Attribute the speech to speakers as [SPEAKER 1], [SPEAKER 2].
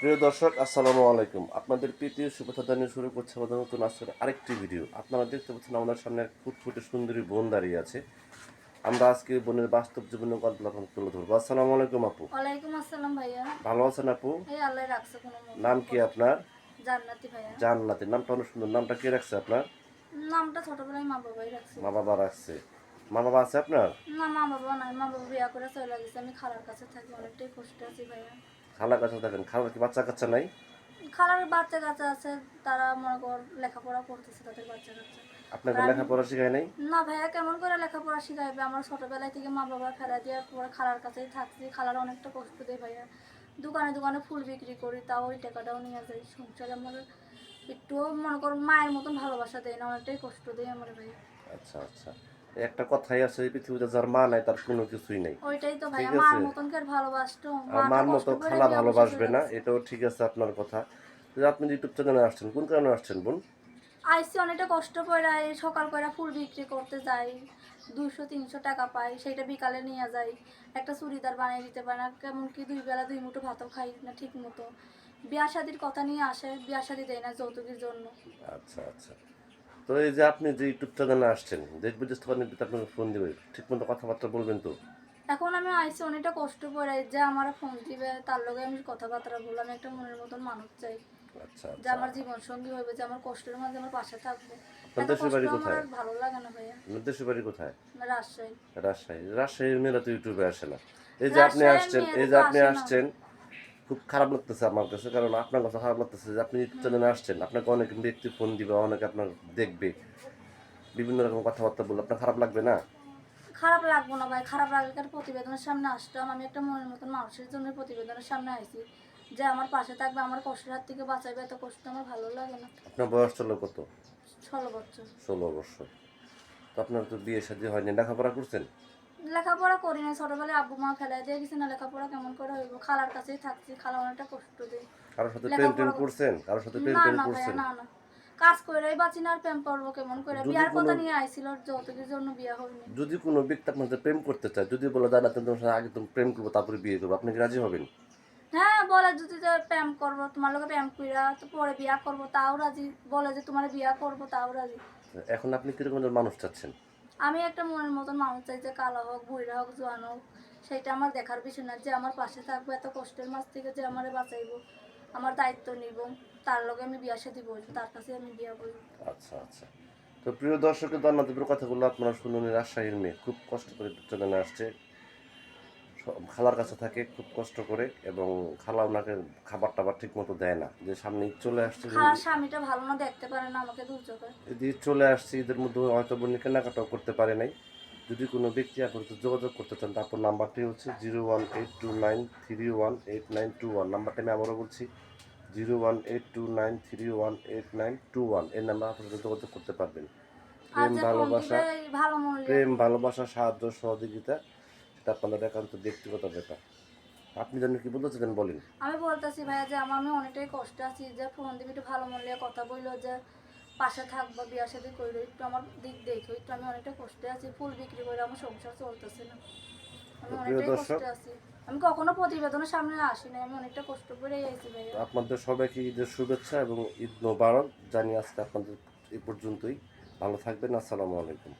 [SPEAKER 1] প্রিয় দর্শক আসসালামু আলাইকুম। আপনাদের প্রীতীয় শুভেচ্ছা জানিয়ে শুরু করছে আমাদের নতুন আসলে আরেকটি ভিডিও। আপনারা দেখতে পাচ্ছেন আমাদের সামনে এক ফুটফুটে সুন্দরী বোন দাঁড়িয়ে আছে। আমরা আজকে বোনের বাস্তব জীবনের গল্প তুলে ধরবো। আসসালামু আলাইকুম আপু।
[SPEAKER 2] ওয়ালাইকুম আসসালাম ভাইয়া।
[SPEAKER 1] ভালো আছেন আপু?
[SPEAKER 2] এই আল্লাহ রাখছে কোনো।
[SPEAKER 1] নাম কি আপনার?
[SPEAKER 2] জান্নাতি ভাইয়া।
[SPEAKER 1] জান্নাতি। নামটা অনেক সুন্দর। নামটা কে রাখছে আপনার?
[SPEAKER 2] নামটা ছোটবেলায় মা বাবাই রাখছে।
[SPEAKER 1] মা বাবা রাখছে। মা বাবা আছে আপনার?
[SPEAKER 2] না মা বাবা নাই। মা বাবা বিয়া করে চলে গেছে। আমি খালার কাছে থাকি। অনেকটাই কষ্ট আছি ভাইয়া।
[SPEAKER 1] খালার কাছে দেখেন খালার কি বাচ্চা কাচ্চা নাই?
[SPEAKER 2] খালার বাচ্চা কাচ্চা আছে তারা মনে কর লেখাপড়া করতেছে তাদের বাচ্চা কাচ্চা।
[SPEAKER 1] আপনাকে লেখাপড়া শেখায় নাই?
[SPEAKER 2] না ভাইয়া কেমন করে লেখাপড়া শিখাইবে? আমার ছোটবেলায় থেকে মা বাবা ফেলা দেওয়ার পরে খালার কাছেই থাকছি খালার অনেকটা কষ্ট দেয় ভাইয়া। দোকানে দোকানে ফুল বিক্রি করি তাও ওই টাকাটাও নিয়ে যাই। সংসারে আমার একটুও মনে কর মায়ের মতন ভালোবাসা দেয় না অনেকটাই কষ্ট দেয় আমার ভাইয়া।
[SPEAKER 1] আচ্ছা আচ্ছা। একটা কথাই আছে পৃথিবীতে যার মা নাই তার কোনো কিছুই নাই।
[SPEAKER 2] ওইটাই তো
[SPEAKER 1] ঠিক
[SPEAKER 2] মার মতন কি ভালোবাসতো?
[SPEAKER 1] মার মতো খালা ভালোবাসবে না এটাও ঠিক আছে আপনার কথা। আপনি ইউটিউব চ্যানেলে আসছেন কোন কারণে আসছেন বোন?
[SPEAKER 2] আইসি অনেকটা কষ্ট করে সকাল করে ফুল বিক্রি করতে যাই দুশো তিনশো টাকা পাই সেটা বিকালে নিয়ে যাই। একটা চুড়িদার বানিয়ে দিতে পারে না কেমন কি দুই বেলা দুই মুঠো ভাতও খাই না ঠিক মতো। বিয়া শাদির কথা নিয়ে আসে বিয়া শাদি দেয় না যৌতুকের জন্য।
[SPEAKER 1] আচ্ছা আচ্ছা। তো এই যে আপনি যে ইউটিউব চ্যানেলে আসছেন দেখবে যে তখন আপনাকে ফোন দেবে। ঠিক মতো কথাবার্তা বলবেন তো?
[SPEAKER 2] এখন আমি আইসি অনেকটা কষ্ট করে যে আমার ফোন দিবে তার লগে আমি কথাবার্তা বললাম একটা মনের মতন মানুষ চাই।
[SPEAKER 1] আচ্ছা
[SPEAKER 2] যে
[SPEAKER 1] আচ্ছা।
[SPEAKER 2] আমার জীবন সঙ্গী হবে যে আমার কষ্টের মাঝে আমার পাশে থাকবে।
[SPEAKER 1] দেশের বাড়ি কোথায়?
[SPEAKER 2] ভালো লাগে না ভাইয়া।
[SPEAKER 1] দেশের বাড়ি কোথায়?
[SPEAKER 2] রাজশাহী।
[SPEAKER 1] রাজশাহী। রাজশাহীর মেয়েরা তো ইউটিউবে আসে না। এই যে আপনি আসছেন এই যে আপনি আসছেন খুব খারাপ লাগতেছে আমার কাছে কারণ আপনার কথা খারাপ লাগতেছে যে আপনি চ্যানেলে আসছেন আপনাকে অনেক ব্যক্তি ফোন দিবে অনেকে আপনার দেখবে বিভিন্ন রকম কথাবার্তা বললে আপনার খারাপ লাগবে না?
[SPEAKER 2] খারাপ লাগবো না ভাই খারাপ লাগলে কি আর প্রতিবেদনের সামনে আসতাম আমি একটা মনের মতন মানুষের জন্য প্রতিবেদনের সামনে আইছি যে আমার পাশে থাকবে আমার কষ্টের হাত থেকে বাঁচাইবে এত কষ্ট আমার ভালো লাগে না।
[SPEAKER 1] আপনার বয়স চলো কত?
[SPEAKER 2] ষোলো বছর।
[SPEAKER 1] ষোলো বছর। তো আপনার তো বিয়ে শাদী হয়নি লেখাপড়া করছেন?
[SPEAKER 2] লেখাপড়া করি না ছোটবেলায় আব্বু মা ফেলাই দিয়ে গেছে না লেখাপড়া কেমন করে হইব? খালার কাছেই থাকছি খালা অনেকটা কষ্ট দেয়।
[SPEAKER 1] কারোর সাথে প্রেম টেম করছেন? কারোর সাথে প্রেম টেম করছেন?
[SPEAKER 2] না না। কাজ করেই বাঁচি না আর প্রেম করব কেমন করে বিয়ার কথা নিয়ে আইছিল যৌতুকের জন্য বিয়া হয়নি।
[SPEAKER 1] যদি কোনো ব্যক্তি আপনার সাথে প্রেম করতে চায় যদি বলে দাদা তুমি তোমার সাথে আগে তুমি প্রেম করব তারপরে বিয়ে করব আপনি কি রাজি হবেন?
[SPEAKER 2] হ্যাঁ বলে যদি যে প্রেম করব তোমার লোকে প্রেম কইরা তো পরে বিয়া করব তাও রাজি। বলে যে তোমার বিয়া করব তাও রাজি।
[SPEAKER 1] এখন আপনি কীরকম মানুষ চাচ্ছেন?
[SPEAKER 2] আমি একটা মনের মতন মানুষ চাই যে কালো হোক, বুড়া হোক, জোয়ান হোক, সেটা আমার দেখার বিষয় না, যে আমার পাশে থাকব, এত কষ্টের মাছ থেকে যে আমার বাঁচাইব, আমার দায়িত্ব নিব, তার লগে আমি বিয়া সাথে বলব তার কাছে আমি বিয়া বলব
[SPEAKER 1] আচ্ছা আচ্ছা। তো প্রিয় দর্শকের জান্নাতিপুর কথাগুলো আপনারা শুনুন রাজশাহীর মেয়ে খুব কষ্ট করে চলে আসছে। খালার কাছে থাকে খুব কষ্ট করে এবং খালা ওনাকে খাবার টাবার ঠিক মতো দেয় না। যে সামনে ঈদ চলে আসছে
[SPEAKER 2] স্বামীটা ভালো না দেখতে পারে না আমাকে
[SPEAKER 1] ঈদ চলে আসছে ঈদের মধ্যে হয়তো বোন কেনাকাটাও করতে পারে নাই। যদি কোনো ব্যক্তি আপনার সাথে যোগাযোগ করতে চান তারপর নাম্বারটি হচ্ছে zero one eight two nine three one eight nine two one. নাম্বারটা আমি আবারও বলছি zero one eight two nine three one eight nine two one. এই নাম্বার আপনার সাথে যোগাযোগ করতে পারবেন। প্রেম ভালোবাসা
[SPEAKER 2] দিবে ভালো মূল্য।
[SPEAKER 1] প্রেম ভালোবাসা সাহায্য সহযোগিতা আপনাদের একান্ত ব্যক্তিগত ব্যাপার। আপনি যেন কি বলতে চান বলেন।
[SPEAKER 2] আমি বলতেছি ভাইয়া যে আমার আমি অনেকটাই কষ্ট আছি যে ফোন দিবি একটু ভালো মূল্যে কথা বলল যে পাশে থাকব বিয়া সাথে করল একটু আমার দিক দেখো একটু আমি অনেকটা কষ্টে আছি ফুল বিক্রি করে আমার সংসার চলতেছে না। আমি অনেকটাই কষ্টে আছি। আমি কখনো প্রতিবেদনের সামনে আসি না আমি অনেকটা কষ্ট করেই আইছি ভাইয়া।
[SPEAKER 1] আপনাদের সবাইকে ঈদের শুভেচ্ছা এবং ঈদ মোবারক। জানিয়ে আজকে আপনাদের এই পর্যন্তই। ভালো থাকবেন আসসালামু আলাইকুম।